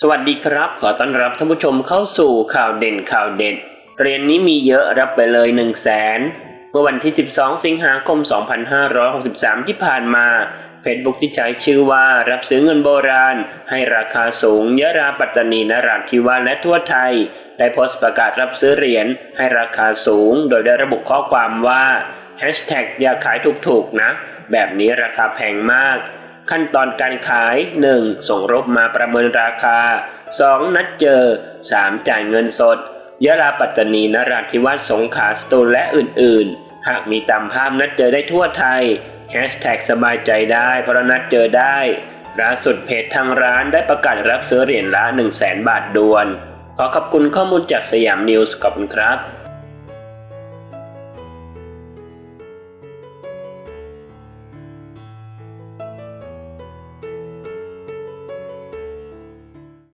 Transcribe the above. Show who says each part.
Speaker 1: สวัสดีครับ ขอต้อนรับท่านผู้ชมเข้าสู่ข่าวเด่นข่าวเด็ดเหรียญนนี้มีเยอะรับไปเลย 1 0 0 0 0แสนเมื่อวันที่ 12 สิงหาคม 2563 ที่ผ่านมา Facebook ที่ใช้ชื่อว่ารับซื้อเงินโบราณ ให้ราคาสูง ยะราปัตตานีนราธิวาสและทั่วไทย ได้โพสต์ประกาศรับซื้อเหรียญให้ราคาสูง โดยได้ระบุข้อความว่า Hashtag อย่าขายถูกๆนะ แบบนี้ราคาแพงมาก ขั้นตอนการขาย 1. ส่งรบมาประเมินราคา 2. นัดเจอ 3. จ่ายเงินสดยะลาปัตตานีนราธิวาสสงขลาสตูลและอื่นๆ หากมีตามภาพนัดเจอได้ทั่วไทย Hashtag สบายใจได้เพราะนัดเจอได้ล่าสุดเพจทางร้านได้ประกาศรับซื้อเหรียญละ 1 0 0 0 0แบาทด่วน ขอขอบคุณข้อมูลจากสยามนิวส์ขอบคุณครับ